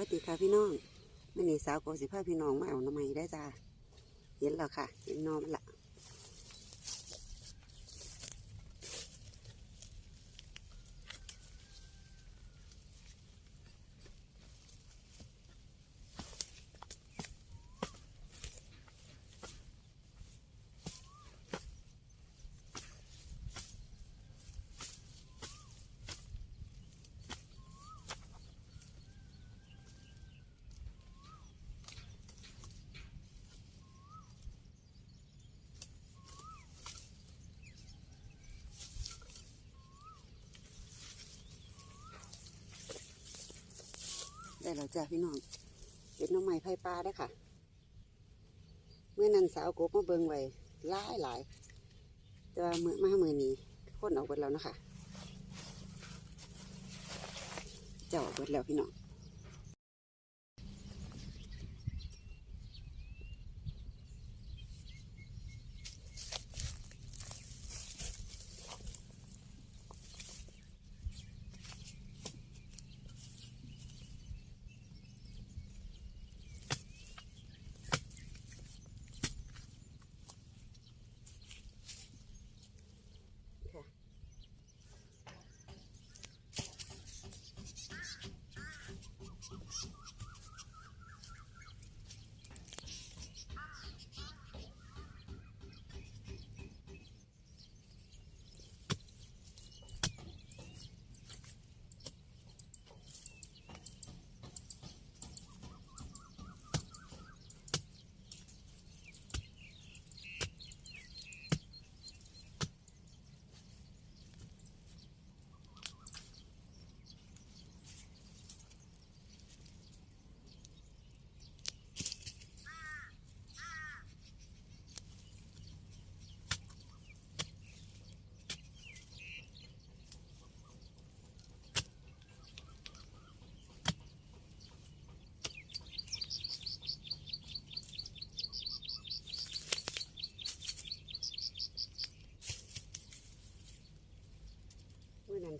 วัสดีค่ะพี่น้องมื่อนี้สาวโกสิพาพี่น้องมาเอาหน้ำไม้ได้จ้าเห็นแล้วค่ะ เห็นนอมันละ ได้แล้วจ้าพี่น้องเป็นน้ำไม้ไผ่ปลาได้ค่ะ เมื่อนั้นสาวโกบมาเบิงไว้หลายหลายแต่ว่ามือมามือนี้คนออกเบิดแล้วนะคะเจ้าออกเบิดแล้วพี่น้อง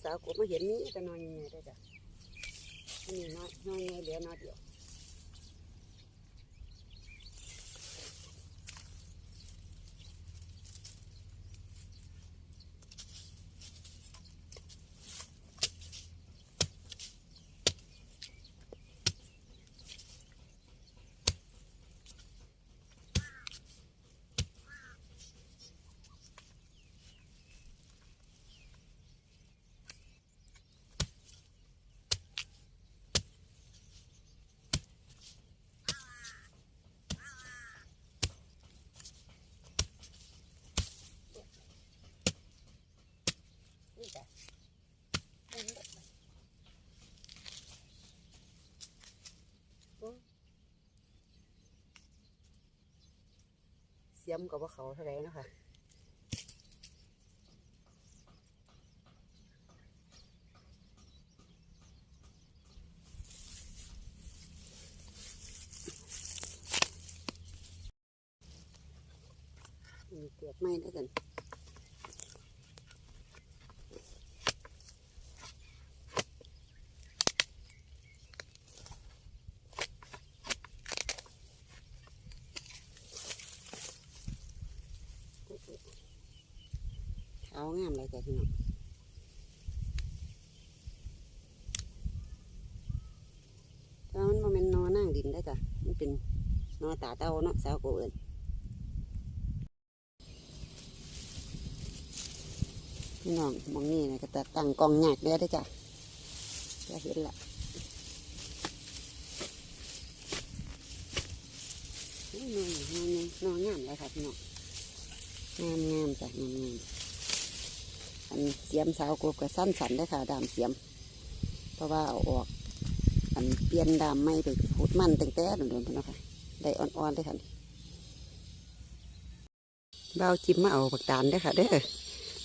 สาวกบมาเห็นนี้แต่นอนยังไงได้จ้ะนี่นี้น้อยน้อยไงเหลือน้อยเดียว นี่จ้ะเอาหมดเลยโอ้เสียมกับว่าเขาเท่าไรเนาะคะมีเกียดไม่ได้กัน เอางามเลยจ้ะพี่น้องแต่ว่ามันบ่แมันนอนั่งดินได้จ้ะมันเป็นนอตาเต้าเนาะสาวโกเอิญพี่น้องมองนี่นะก็จะตั้งกองหยากเลยได้จ้ะจะเห็นละโอ้ยนอนนอนนอนงามเลยค่ะพี่น้องงามงามจ้ะงามงาม อันเสียมสาวกบกับสั้นสันได้ค่ะดามเสียม เพราะว่าเอาออก อันเปลี่ยนดามไม่ไปพูดมันตั้งแต่โดนๆพุ่นเนาะค่ะได้อ่อนๆได้ค่ะเบาจิ้มมาเอาปักตานได้ค่ะเด้อ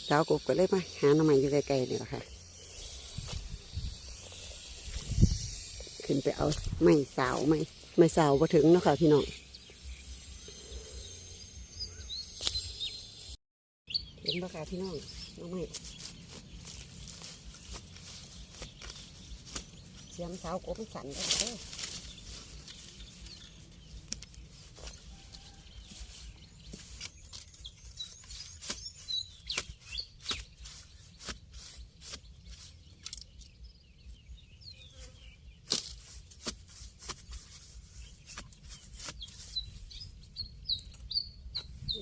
สาวกบก็เลยมาหาหน่อไม้อยู่ไกลๆนี่แหละค่ะ ขึ้นไปเอาไม้สาวไม้ไม้สาวมาถึงเนาะค่ะพี่น้องเห็นปะค่ะพี่น้อง น้องไม้สียมสาวกบสันได้เด้อ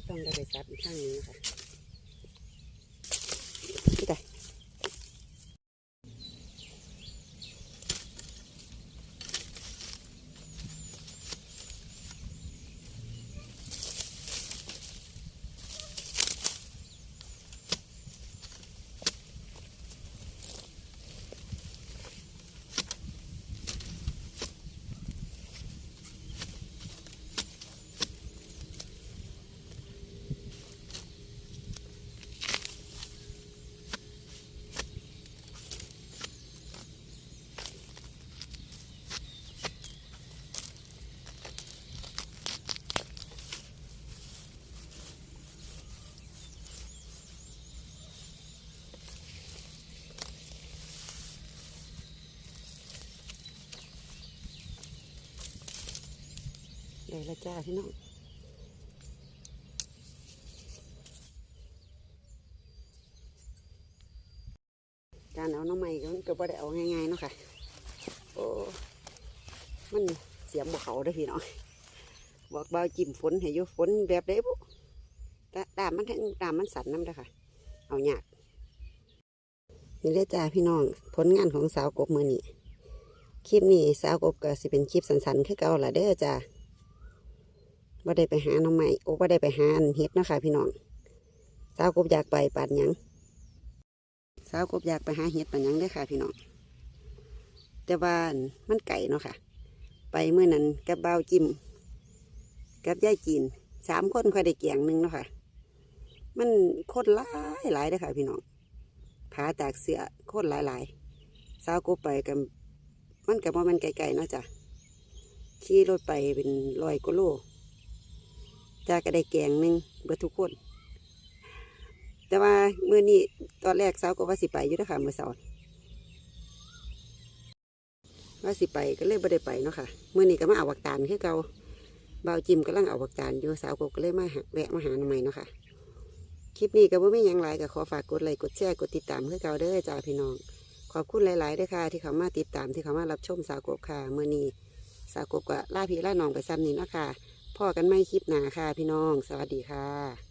ต้องได้ไปซับอีกข้างนึงนะคะนี่ได้ ได้และจ้าพี่น้องการเอาน้ำใหม่ก็มันก็บ่ได้เอาง่ายๆเนาะค่ะ โอ้ มันเสียมบ่เขาได้พี่น้อง บอกเบาจิ้มฝนให้ยู่ฝนแบบได้บุตาดามมันทั้งดามมันสั่นน้ำด้ค่ะ เอาหยากนี่เลยจ้าพี่น้อง ผลงานของสาวกบมือนี่คลิปนี้สาวกบก็สิเป็นคลิปสั้นๆคือเก่าละเด้อจ้า ว่าได้ไปหาน้องใหม่โอ้ว่าได้ไปหาอันเฮ็ดนะคะพี่น้องสาวกบอยากไปปาดหยังสาวกบอยากไปหาเฮ็ดปาดหยังเด้ค่ะ พี่น้องแต่ว่ามันไก่เนาะค่ะ ไปเมื่อนั้นกับเบ่าจิมกับยายจีนสามคนค่อยได้เกียงหนึ่งเนาะค่ะ มันโคตรหลายหลายเด้ค่ะพี่น้องผาจากเสือโคตรหลายหลายสาวกบไปกับมันกับว่ามันไกลๆเนาะจ้ะขี่รถไปเป็นรอยกโล จ้าก็ได้แกงหนึ่งเบิดทุกคน แต่ว่าเมื่อนี้ตอนแรกสาวก็ว่าสิไปอยู่นะคะเมื่อเสาร์ว่าสิไปก็เลยไม่ได้ไปเนาะค่ะเมื่อนี้ก็มาเอาวักตานคือเก่าเบาจิมก็ลังเอาวักตานอยู่สาวก็เลยมาแวะมาหาหน่อไม้เนาะค่ะคลิปนี้ก็บ่ไม่ยังไรก็ขอฝากกดไลค์กดแชร์กดติดตามคือเก่าเด้อจ้าพี่น้อง ขอบคุณหลายๆด้อค่ะ ที่เขามาติดตามที่เขามารับชมสาวกบค่ะเมื่อนี้สาวกบก็ล่าพี่ล่าน้องไปซ้ำนี้เนาะค่ะ พ่อกันไม่คลิปหนาค่ะพี่น้อง สวัสดีค่ะ